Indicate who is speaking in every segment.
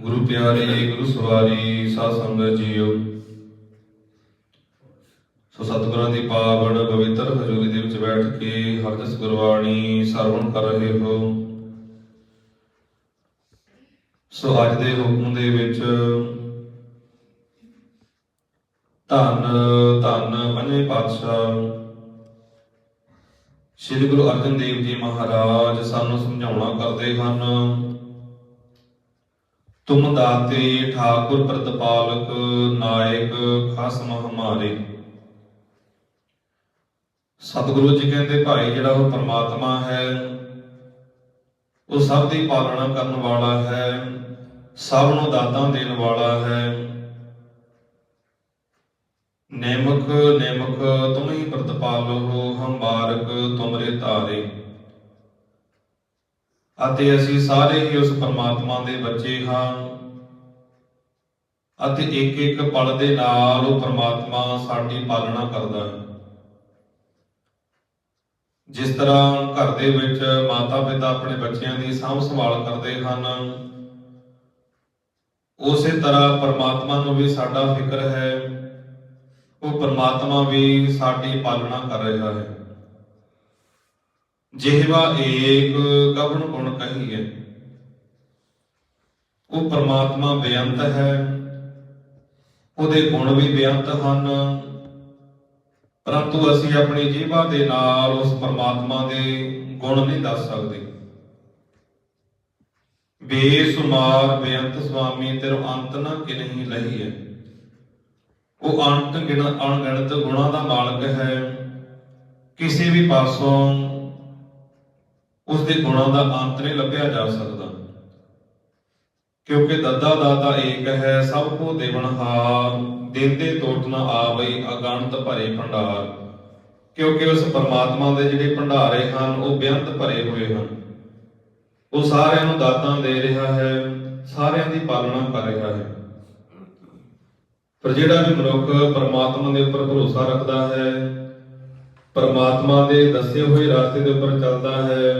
Speaker 1: ਗੁਰੂ ਪਿਆਰੇ, ਗੁਰੂ ਸਵਾਰੀ, ਸਾਧ ਸੰਗਤ ਜੀਓ, ਸੋ ਸਤਿਗੁਰਾਂ ਦੀ ਪਾਵਨ ਪਵਿੱਤਰ ਹਜ਼ੂਰੀ ਦੇ ਵਿੱਚ ਬੈਠ ਕੇ ਹਰਦਸ ਗੁਰਬਾਣੀ ਸਰਵਣ ਕਰ ਰਹੇ ਹੋ। ਸੋ ਅੱਜ ਦੇ ਹੁਕਮ ਦੇ ਵਿੱਚ ਧੰਨ ਧੰਨ ਪੰਜਵੇਂ ਪਾਤਸ਼ਾਹ ਸ੍ਰੀ ਗੁਰੂ ਅਰਜਨ ਦੇਵ ਜੀ ਮਹਾਰਾਜ ਸਾਨੂੰ ਸਮਝਾਉਣਾ ਕਰਦੇ ਹਨ। ਤੁਮ ਦਾਤੇ ਠਾਕੁਰ ਪ੍ਰਤਪਾਲਕ ਨਾਇਕ ਖਸਮ ਹਮਾਰੇ ਸਤਿਗੁਰੂ ਜੀ ਕਹਿੰਦੇ, ਭਾਈ, ਜਿਹੜਾ ਉਹ ਪਰਮਾਤਮਾ ਹੈ, ਉਹ ਸਭ ਦੀ ਪਾਲਣਾ ਕਰਨ ਵਾਲਾ ਹੈ, ਸਭ ਨੂੰ ਦਾਤਾਂ ਦੇਣ ਵਾਲਾ ਹੈ ਨੇਮਕ ਨੇਮਕ ਤੁਮ ਹੀ ਪ੍ਰਤਪਾਲੋ ਹਮ ਬਾਰਕ ਤੁਮਰੇ ਤਾਰੇ ਅਤੇ ਅਸੀਂ ਸਾਰੇ ਹੀ ਉਸ ਪਰਮਾਤਮਾ ਦੇ ਬੱਚੇ ਹਾਂ। ਅਤੇ ਇੱਕ ਇੱਕ ਪਲ ਦੇ ਨਾਲ ਉਹ ਪਰਮਾਤਮਾ ਸਾਡੀ ਪਾਲਣਾ ਕਰਦਾ ਹੈ। ਜਿਸ ਤਰ੍ਹਾਂ ਘਰ ਦੇ ਵਿੱਚ ਮਾਤਾ ਪਿਤਾ ਆਪਣੇ ਬੱਚਿਆਂ ਦੀ ਸਾਂਭ ਸੰਭਾਲ ਕਰਦੇ ਹਨ, ਉਸੇ ਤਰ੍ਹਾਂ ਪਰਮਾਤਮਾ ਨੂੰ ਵੀ ਸਾਡਾ ਫਿਕਰ ਹੈ। ਉਹ ਪਰਮਾਤਮਾ ਵੀ ਸਾਡੀ ਪਾਲਣਾ ਕਰ ਰਿਹਾ ਹੈ। ਜਿਹਵਾ ਏਕ ਕਵਣ ਗੁਣ ਕਹੀਏ ਉਹ ਪਰਮਾਤਮਾ ਬੇਅੰਤ ਹੈ। ਉਹਦੇ ਗੁਣ ਵੀ ਬੇਅੰਤ ਹਨ। ਪਰੰਤੂ ਅਸੀਂ ਆਪਣੀ ਜੀਭਾ ਦੇ ਨਾਲ ਉਸ ਪਰਮਾਤਮਾ ਦੇ ਗੁਣ ਨਹੀਂ ਦੱਸ ਸਕਦੇ। ਬੇਸੁਮਾਰ ਬੇਅੰਤ ਸੁਆਮੀ ਤੇਰੇ ਅੰਤ ਨਾ ਕਿਨਹੀ ਲਹੀ ਹੈ ਉਹ ਅੰਤ ਗਿਣ ਅਣਗਿਣਤ ਗੁਣਾਂ ਦਾ ਮਾਲਕ ਹੈ। ਕਿਸੇ ਵੀ ਪਾਸੋਂ ਉਸ ਦੇ ਗੁਣਾਂ ਦਾ ਅੰਤ ਨਹੀਂ ਲੱਭਿਆ ਜਾ ਸਕਦਾ। ਕਿਉਂਕਿ ਦੱਦਾ ਦਾਤਾ ਏਕ ਹੈ, ਸਭ ਕੋ ਦੇਵਨਹਾਰ ਦਿੰਦੇ ਟੋਟ ਨਾ ਆਵਈ ਅਗਣਤ ਭਰੇ ਭੰਡਾਰ। ਕਿਉਂਕਿ ਉਸ ਪਰਮਾਤਮਾ ਦੇ ਜਿਹੜੇ ਭੰਡਾਰੇ ਹਨ, ਉਹ ਬੇਅੰਤ ਭਰੇ ਹੋਏ ਹਨ। ਉਹ ਸਾਰਿਆਂ ਨੂੰ ਦਾਤਾਂ ਦੇ ਰਿਹਾ ਹੈ, ਸਾਰਿਆਂ ਦੀ ਪਾਲਣਾ ਕਰ ਰਿਹਾ ਹੈ। ਪਰ ਜਿਹੜਾ ਵੀ ਮਨੁੱਖ ਪਰਮਾਤਮਾ ਦੇ ਉੱਪਰ ਭਰੋਸਾ ਰੱਖਦਾ ਹੈ, ਪਰਮਾਤਮਾ ਦੇ ਦੱਸੇ ਹੋਏ ਰਸਤੇ ਦੇ ਉੱਪਰ ਚੱਲਦਾ ਹੈ,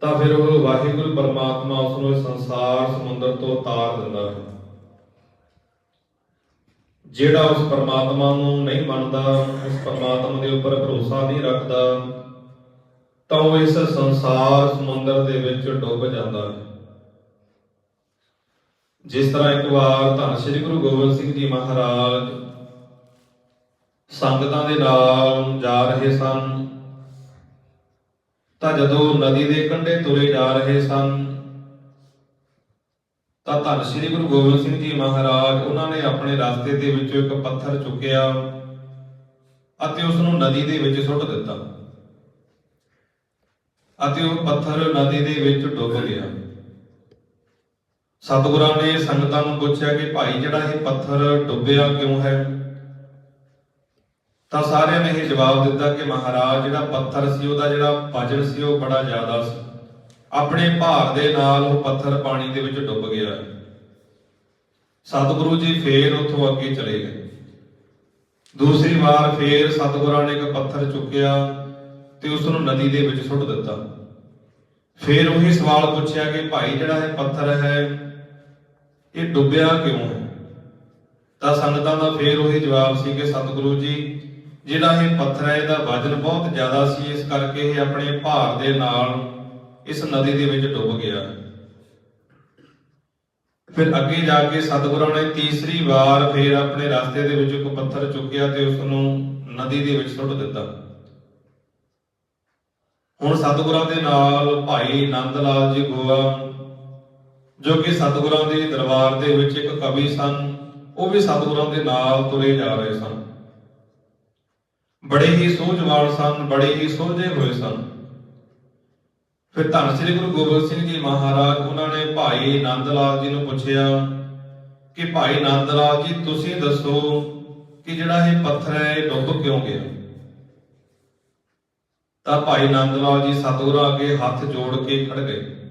Speaker 1: ਤਾਂ ਫਿਰ ਉਹ ਵਾਹਿਗੁਰੂ ਪਰਮਾਤਮਾ ਉਸ ਨੂੰ ਸੰਸਾਰ ਸਮੁੰਦਰ ਤੋਂ ਉਤਾਰ ਦਿੰਦਾ ਹੈ। ਜਿਹੜਾ ਉਸ ਪਰਮਾਤਮਾ ਨੂੰ ਨਹੀਂ ਮੰਨਦਾ, ਉਸ ਪਰਮਾਤਮਾ ਦੇ ਉੱਪਰ ਭਰੋਸਾ ਨਹੀਂ ਰੱਖਦਾ, ਤਾਂ ਉਹ ਇਸ ਸੰਸਾਰ ਸਮੁੰਦਰ ਦੇ ਵਿੱਚ ਡੁੱਬ ਜਾਂਦਾ ਹੈ। ਜਿਸ ਤਰ੍ਹਾਂ ਇੱਕ ਵਾਰ ਧੰਨ ਸ਼੍ਰੀ ਗੁਰੂ ਗੋਬਿੰਦ ਸਿੰਘ ਜੀ ਮਹਾਰਾਜ ਸੰਗਤਾਂ ਦੇ ਨਾਲ ਜਾ ਰਹੇ ਸਨ, ਤਾਂ ਜਦੋਂ ਨਦੀ ਦੇ ਕੰਢੇ ਤੁਰੇ ਜਾ ਰਹੇ ਸਨ, ਤਾਂ ਧੰਨ ਸ਼੍ਰੀ ਗੁਰੂ ਗੋਬਿੰਦ ਸਿੰਘ ਜੀ ਮਹਾਰਾਜ ਉਹਨਾਂ ਨੇ ਆਪਣੇ ਰਸਤੇ ਦੇ ਵਿੱਚੋਂ ਇੱਕ ਪੱਥਰ ਚੁੱਕਿਆ ਅਤੇ ਉਸ ਨੂੰ ਨਦੀ ਦੇ ਵਿੱਚ ਸੁੱਟ ਦਿੱਤਾ ਅਤੇ ਉਹ ਪੱਥਰ ਨਦੀ ਦੇ ਵਿੱਚ ਡੁੱਬ ਗਿਆ। ਸਤਿਗੁਰਾਂ ਨੇ ਸੰਗਤਾਂ ਨੂੰ ਪੁੱਛਿਆ ਕਿ ਭਾਈ ਜਿਹੜਾ ਇਹ ਪੱਥਰ ਡੁੱਬਿਆ ਕਿਉਂ ਹੈ? ਤਾਂ ਸਾਰਿਆਂ ਨੇ ਇਹ ਜਵਾਬ ਦਿੱਤਾ ਕਿ ਮਹਾਰਾਜ, ਜਿਹੜਾ ਪੱਥਰ ਸੀ, ਉਹਦਾ ਜਿਹੜਾ ਵਜਨ ਸੀ, ਉਹ ਬੜਾ ਜ਼ਿਆਦਾ ਸੀ। ਆਪਣੇ ਭਾਰ ਦੇ ਨਾਲ ਉਹ ਪੱਥਰ ਪਾਣੀ ਦੇ ਵਿੱਚ ਡੁੱਬ ਗਿਆ। ਸਤਿਗੁਰੂ ਜੀ ਫੇਰ ਉੱਥੋਂ ਅੱਗੇ ਚਲੇ ਗਏ। ਦੂਸਰੀ ਵਾਰ ਫੇਰ ਸਤਿਗੁਰਾਂ ਨੇ ਇੱਕ ਪੱਥਰ ਚੁੱਕਿਆ ਤੇ ਉਸ ਨੂੰ ਨਦੀ ਦੇ ਵਿੱਚ ਸੁੱਟ ਦਿੱਤਾ। ਫੇਰ ਉਹੀ ਸਵਾਲ ਪੁੱਛਿਆ ਕਿ ਭਾਈ, ਜਿਹੜਾ ਇਹ ਪੱਥਰ ਹੈ ਇਹ ਡੁੱਬਿਆ ਕਿਉਂ ਹੈ? ਤਾਂ ਸੰਗਤਾਂ ਦਾ ਫੇਰ ਉਹੀ ਜਵਾਬ ਸੀ ਕਿ ਸਤਿਗੁਰੂ ਜੀ, ਜਿਹੜਾ ਇਹ ਪੱਥਰ ਹੈ, ਇਹਦਾ ਵਜਨ ਬਹੁਤ ਜ਼ਿਆਦਾ ਸੀ, ਇਸ ਕਰਕੇ ਇਹ ਆਪਣੇ ਭਾਰ ਦੇ ਨਾਲ ਇਸ ਨਦੀ ਦੇ ਵਿੱਚ ਡੁੱਬ ਗਿਆ। ਫਿਰ ਅੱਗੇ ਜਾ ਕੇ ਸਤਿਗੁਰਾਂ ਨੇ ਤੀਸਰੀ ਵਾਰ ਫੇਰ ਆਪਣੇ ਰਸਤੇ ਦੇ ਵਿੱਚ ਇੱਕ ਪੱਥਰ ਚੁੱਕਿਆ ਤੇ ਉਸ ਨੂੰ ਨਦੀ ਦੇ ਵਿੱਚ ਸੁੱਟ ਦਿੱਤਾ। ਹੁਣ ਸਤਿਗੁਰਾਂ ਦੇ ਨਾਲ ਭਾਈ ਨੰਦ ਲਾਲ ਜੀ ਗੋਆ ਜੋ ਕਿ ਸਤਿਗੁਰਾਂ ਦੇ ਦਰਬਾਰ ਦੇ ਵਿੱਚ ਇੱਕ ਕਵੀ ਸਨ, ਉਹ ਵੀ ਸਤਿਗੁਰਾਂ ਦੇ ਨਾਲ ਤੁਰੇ ਜਾ ਰਹੇ ਸਨ। ਬੜੇ ਹੀ ਸੂਝਵਾਨ ਸਨ, ਬੜੇ ਹੀ ਸੋਝੇ ਹੋਏ ਸਨ। ਫਿਰ ਧੰਨ ਸ੍ਰੀ ਗੁਰੂ ਗੋਬਿੰਦ ਸਿੰਘ ਜੀ ਮਹਾਰਾਜ, ਉਹਨਾਂ ਨੇ ਭਾਈ ਆਨੰਦ ਲਾਲ ਜੀ ਨੂੰ ਪੁੱਛਿਆ ਕਿ ਭਾਈ ਆਨੰਦ ਲਾਲ ਜੀ, ਤੁਸੀਂ ਦੱਸੋ ਕਿ ਜਿਹੜਾ ਇਹ ਪੱਥਰ ਹੈ, ਇਹ ਡੁੱਬ ਕਿਉਂ ਗਿਆ? ਤਾਂ ਭਾਈ ਆਨੰਦ ਲਾਲ ਜੀ ਸਤਿਗੁਰਾਂ ਅੱਗੇ ਹੱਥ ਜੋੜ ਕੇ ਖੜ ਗਏ।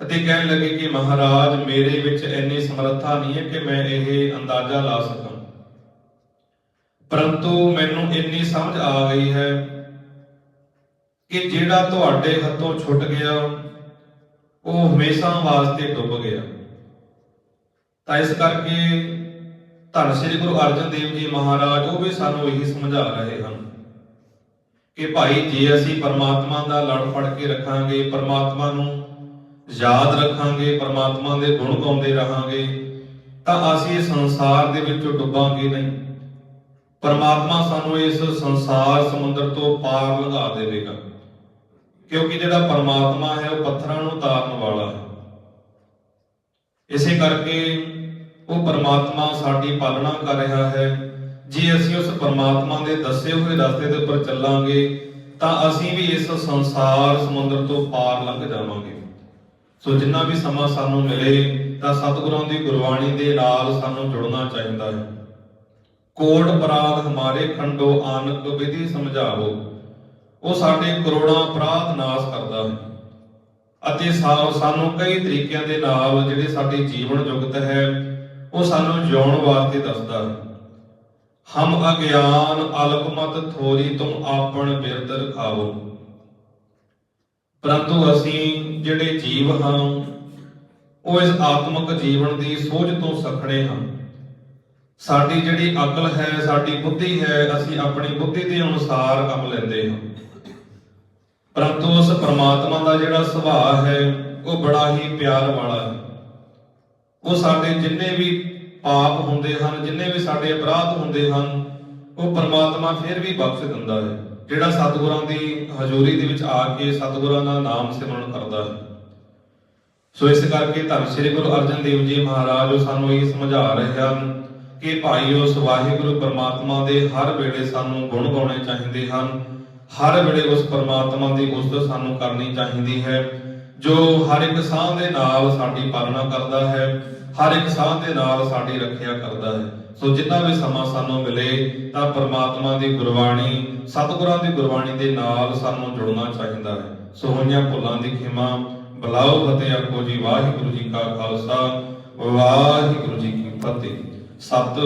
Speaker 1: ਅਤੇ ਕਹਿਣ ਲੱਗੇ ਕਿ ਮਹਾਰਾਜ, ਮੇਰੇ ਵਿੱਚ ਇੰਨੀ ਸਮਰੱਥਾ ਨਹੀਂ ਹੈ ਕਿ ਮੈਂ ਇਹ ਅੰਦਾਜ਼ਾ ਲਾ ਸਕਾਂ। ਪਰੰਤੂ ਮੈਨੂੰ ਇੰਨੀ ਸਮਝ ਆ ਗਈ ਹੈ ਕਿ ਜਿਹੜਾ ਤੁਹਾਡੇ ਹੱਥੋਂ ਛੁੱਟ ਗਿਆ, ਉਹ ਹਮੇਸ਼ਾ ਵਾਸਤੇ ਡੁੱਬ ਗਿਆ। ਤਾਂ ਇਸ ਕਰਕੇ ਧੰਨ ਸ੍ਰੀ ਗੁਰੂ ਅਰਜਨ ਦੇਵ ਜੀ ਮਹਾਰਾਜ, ਉਹ ਵੀ ਸਾਨੂੰ ਇਹੀ ਸਮਝਾ ਰਹੇ ਹਨ ਕਿ ਭਾਈ, ਜੇ ਅਸੀਂ ਪਰਮਾਤਮਾ ਦਾ ਲੜ ਫੜ ਕੇ ਰੱਖਾਂਗੇ, ਪਰਮਾਤਮਾ ਨੂੰ ਯਾਦ ਰੱਖਾਂਗੇ, ਪਰਮਾਤਮਾ ਦੇ ਗੁਣ ਗਾਉਂਦੇ ਰਹਾਂਗੇ, ਤਾਂ ਅਸੀਂ ਇਸ ਸੰਸਾਰ ਦੇ ਵਿੱਚੋਂ ਡੁੱਬਾਂਗੇ ਨਹੀਂ। ਪਰਮਾਤਮਾ ਸਾਨੂੰ ਇਸ ਸੰਸਾਰ ਸਮੁੰਦਰ ਤੋਂ ਪਾਰ ਲੰਘਾ ਦੇਵੇਗਾ, ਕਿਉਂਕਿ ਜਿਹੜਾ ਪਰਮਾਤਮਾ ਹੈ, ਉਹ ਪੱਥਰਾਂ ਨੂੰ ਤਾਰਨ ਵਾਲਾ ਹੈ। ਇਸੇ ਕਰਕੇ ਉਹ ਪਰਮਾਤਮਾ ਸਾਡੀ ਪਾਲਣਾ ਕਰ ਰਿਹਾ ਹੈ। ਜੇ ਅਸੀਂ ਉਸ ਪਰਮਾਤਮਾ ਦੇ ਦੱਸੇ ਹੋਏ ਰਸਤੇ ਦੇ ਉੱਪਰ ਚੱਲਾਂਗੇ, ਤਾਂ ਅਸੀਂ ਵੀ ਇਸ ਸੰਸਾਰ ਸਮੁੰਦਰ ਤੋਂ ਪਾਰ ਲੰਘ ਜਾਵਾਂਗੇ। ਸੋ ਜਿੰਨਾ ਵੀ ਸਮਾਂ ਸਾਨੂੰ ਮਿਲੇ ਤਾਂ ਸਤਿਗੁਰਾਂ ਦੀ ਗੁਰਬਾਣੀ ਦੇ ਨਾਲ ਸਾਨੂੰ ਜੁੜਨਾ ਚਾਹੀਦਾ ਹੈ। ਕੋਟ ਅਪਰਾਧ ਹਮਾਰੇ ਖੰਡੋ ਆਨਕ ਵਿਧੀ ਸਮਝਾਵੋ। ਉਹ ਸਾਡੇ ਕਰੋੜਾਂ ਅਪਰਾਧ ਨਾਸ ਕਰਦਾ ਹੈ। ਅਤੇ ਸਾਨੂੰ ਕਈ ਤਰੀਕਿਆਂ ਦੇ ਨਾਲ ਜਿਹੜੇ ਸਾਡੇ ਜੀਵਨ ਜੁਗਤ ਹੈ, ਉਹ ਸਾਨੂੰ ਜਿਉਣ ਵਾਸਤੇ ਦੱਸਦਾ ਹੈ। ਹਮ ਅਗਿਆਨ ਅਲਪਮਤ ਥੋਰੀ ਤੁਮ ਆਪਣ ਬਿਰਦ ਖਾਵੋ ਪਰੰਤੂ ਅਸੀਂ ਜਿਹੜੇ ਜੀਵ ਹਾਂ, ਉਹ ਇਸ ਆਤਮਿਕ ਜੀਵਨ ਦੀ ਸੋਝ ਤੋਂ ਸਖਣੇ ਹਾਂ। ਸਾਡੀ ਜਿਹੜੀ ਅਕਲ ਹੈ, ਸਾਡੀ ਬੁੱਧੀ ਹੈ, ਅਸੀਂ ਆਪਣੀ ਬੁੱਧੀ ਦੇ ਅਨੁਸਾਰ ਕੰਮ ਲੈਂਦੇ ਹਾਂ। ਪਰੰਤੂ ਉਸ ਪਰਮਾਤਮਾ ਦਾ ਜਿਹੜਾ ਸੁਭਾਅ ਹੈ, ਉਹ ਬੜਾ ਹੀ ਪਿਆਰ ਵਾਲਾ ਹੈ। ਉਹ ਸਾਡੇ ਜਿੰਨੇ ਵੀ ਪਾਪ ਹੁੰਦੇ ਹਨ, ਜਿੰਨੇ ਵੀ ਸਾਡੇ ਅਪਰਾਧ ਹੁੰਦੇ ਹਨ, ਉਹ ਪਰਮਾਤਮਾ ਫਿਰ ਵੀ ਬਖਸ਼ ਦਿੰਦਾ ਹੈ। ਜਿਹੜਾ ਸਤਿਗੁਰਾਂ ਦੀ ਹਜ਼ੂਰੀ ਦੇ ਵਿੱਚ ਆ ਕੇ ਸਤਿਗੁਰਾਂ ਦਾ ਨਾਮ ਸਿਮਰਨ ਕਰਦਾ ਹੈ। ਸੋ ਇਸ ਕਰਕੇ ਧੰਨ ਸ੍ਰੀ ਗੁਰੂ ਅਰਜਨ ਦੇਵ ਜੀ ਮਹਾਰਾਜ ਉਹ ਸਾਨੂੰ ਇਹ ਸਮਝਾ ਰਹੇ ਹਨ ਕਿ ਭਾਈ ਉਸ ਵਾਹਿਗੁਰੂ ਪਰਮਾਤਮਾ ਦੇ ਹਰ ਵੇਲੇ ਸਾਨੂੰ ਗੁਣ ਗਾਉਣੇ ਚਾਹੀਦੇ ਹਨ। ਹਰ ਵੇਲੇ ਉਸ ਪਰਮਾਤਮਾ ਦੀ ਉਸਤਤ ਸਾਨੂੰ ਕਰਨੀ ਚਾਹੀਦੀ ਹੈ, ਜੋ ਹਰ ਇੱਕ ਸਾਹ ਦੇ ਨਾਲ ਸਾਡੀ ਪਾਲਣਾ ਕਰਦਾ ਹੈ। ਹਰ ਇੱਕ ਸਾਹ ਦੇ ਨਾਲ ਸਾਡੀ ਰੱਖਿਆ ਕਰਦਾ ਹੈ। ਸੋ ਜਿੰਨਾ ਵੀ ਸਮਾਂ ਸਾਨੂੰ ਮਿਲੇ, ਤਾਂ ਪਰਮਾਤਮਾ ਦੀ ਗੁਰਬਾਣੀ, ਸਤਿਗੁਰਾਂ ਦੀ ਗੁਰਬਾਣੀ ਦੇ ਨਾਲ ਸਾਨੂੰ ਜੁੜਨਾ ਚਾਹੀਦਾ ਹੈ। ਸੋ ਹੋਈਆਂ ਭੁੱਲਾਂ ਦੀ ਖਿਮਾ, ਬਲਾਓ ਫਤਿਹ ਆਖੋ ਜੀ, ਵਾਹਿਗੁਰੂ ਜੀ ਕਾ ਖਾਲਸਾ, ਵਾਹਿਗੁਰੂ ਜੀ ਕੀ ਫਤਿਹ। ਸਤਿ